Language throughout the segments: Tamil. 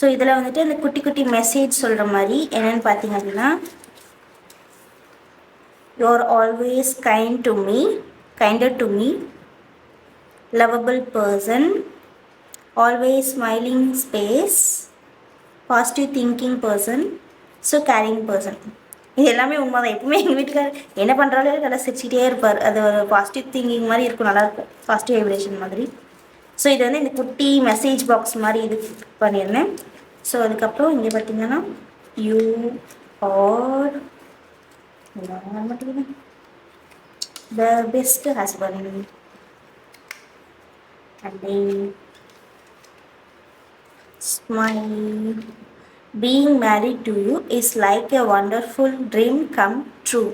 ஸோ இதில் வந்துட்டு அந்த குட்டி குட்டி மெசேஜ் சொல்கிற மாதிரி என்னென்னு பார்த்தீங்க அப்படின்னா you are always kind to me kinder to me lovable person always smiling space positive thinking person so caring person இது எல்லாமே உண்மை தான் எப்பவுமே எங்கள் வீட்டுக்கார் என்ன பண்ணுறாலும் நல்லா சிரிச்சிட்டே இருப்பார். அது ஒரு பாசிட்டிவ் திங்கிங் மாதிரி இருக்கும். நல்லாயிருக்கும் பாசிட்டிவ் வைப்ரேஷன் மாதிரி. ஸோ இது வந்து இந்த குட்டி மெசேஜ் பாக்ஸ் மாதிரி இது பண்ணியிருந்தேன் ஸோ அதுக்கப்புறம் இங்கே பார்த்தீங்கன்னா you are the best husband and then smile. Being married to you is like a wonderful dream come true.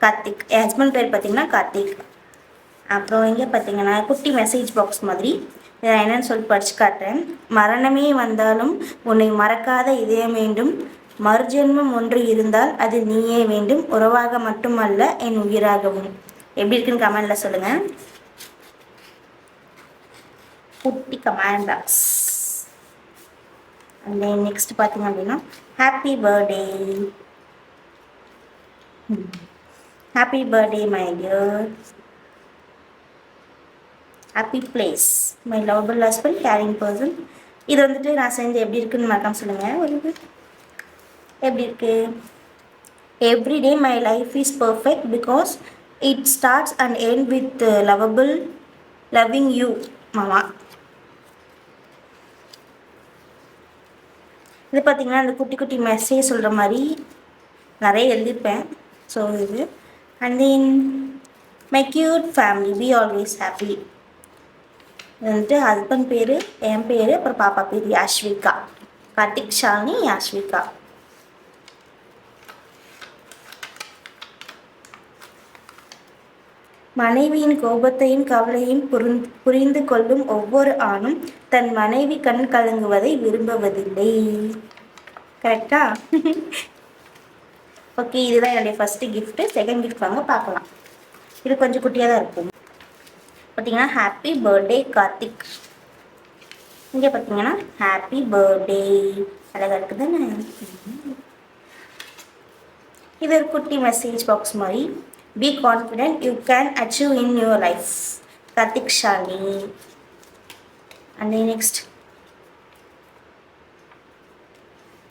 Karthik N husband பேர் பார்த்தீங்கன்னா கார்த்திக் அப்புறம் இங்கே பார்த்தீங்கன்னா குட்டி மெசேஜ் பாக்ஸ் மாதிரி இதை நான் என்னன்னு சொல்லி படிச்சு காட்டுறேன். மரணமே வந்தாலும் உன்னை மறக்காத இதயம் வேண்டும். மறுஜென்மம் ஒன்று இருந்தால் அது நீயே வேண்டும். உறவாக மட்டுமல்ல என் உயிராகவும். எப்படி இருக்குன்னு கமெண்டில் சொல்லுங்கள் குட்டி comment box and then next பார்த்தீங்க அப்படின்னா happy birthday happy birthday my dear happy place my lovable husband caring person இது வந்துட்டு நான் செஞ்சு எப்படி இருக்குன்னு மறக்காம சொல்லுங்கள் ஒரு எப்படி இருக்கு? Everyday my life is perfect because it starts and end with lovable loving you மாமா. இது பார்த்தீங்கன்னா இந்த குட்டி குட்டி மெசேஜ் சொல்கிற மாதிரி நிறைய எழுதியிருப்பேன். ஸோ இது. And then my cute family be always happy வந்துட்டு ஹஸ்பண்ட் பேர் என் பேர் அப்புறம் பாப்பா பேர் யாஷ்விகா. கார்த்திக் ஷாலினி யாஷ்விகா. மனைவியின் கோபத்தையும் கவலையும் புரிந்து புரிந்து கொள்ளும் ஒவ்வொரு ஆணும் தன் மனைவி கண் கலங்குவதை விரும்புவதில்லை. கரெக்டா ஓகே இதுதான் என்னுடைய ஃபஸ்ட்டு கிஃப்ட்டு செகண்ட் கிஃப்ட் வாங்க பார்க்கலாம். இது கொஞ்சம் குட்டியாக தான் இருக்கும். பார்த்தீங்கன்னா ஹாப்பி பர்த்டே கார்த்திக். இங்கே பார்த்தீங்கன்னா ஹாப்பி பர்த்டே அழகாக இருக்குது இது ஒரு குட்டி மெசேஜ் பாக்ஸ் மாதிரி. Be confident you can achieve in your life Karthik Shali. And next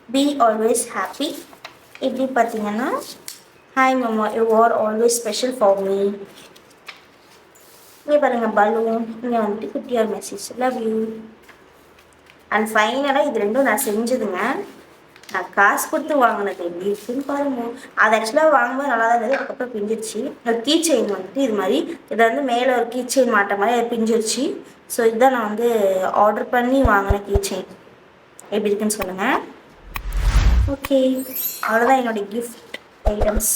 be always happy இப்படி பார்த்தீங்கன்னா ஹாய் மாமா you are always special for me இங்கே பாருங்கள் பலூன். இங்கே வந்துட்டு குட்டியார் மெசேஜ் லவ் யூ அண்ட் ஃபைனலாக இது ரெண்டும் நான் செஞ்சதுங்க. நான் காசு கொடுத்து வாங்கினது எப்படி இருக்குன்னு பாருங்க. அது ஆக்சுவலாக வாங்கும்போது நல்லா தான் இருந்தது. அதுக்கப்புறம் பிஞ்சிருச்சு. ஒரு கீ செயின் வந்துட்டு இது மாதிரி. இதை வந்து மேலே ஒரு கீ செயின் மாட்ட மாதிரி அது பிஞ்சிருச்சு. ஸோ இதுதான் நான் வந்து ஆர்டர் பண்ணி வாங்கின கீ செயின் எப்படி இருக்குன்னு சொல்லுங்கள் ஓகே அவ்வளோதான் என்னுடைய கிஃப்ட் ஐட்டம்ஸ்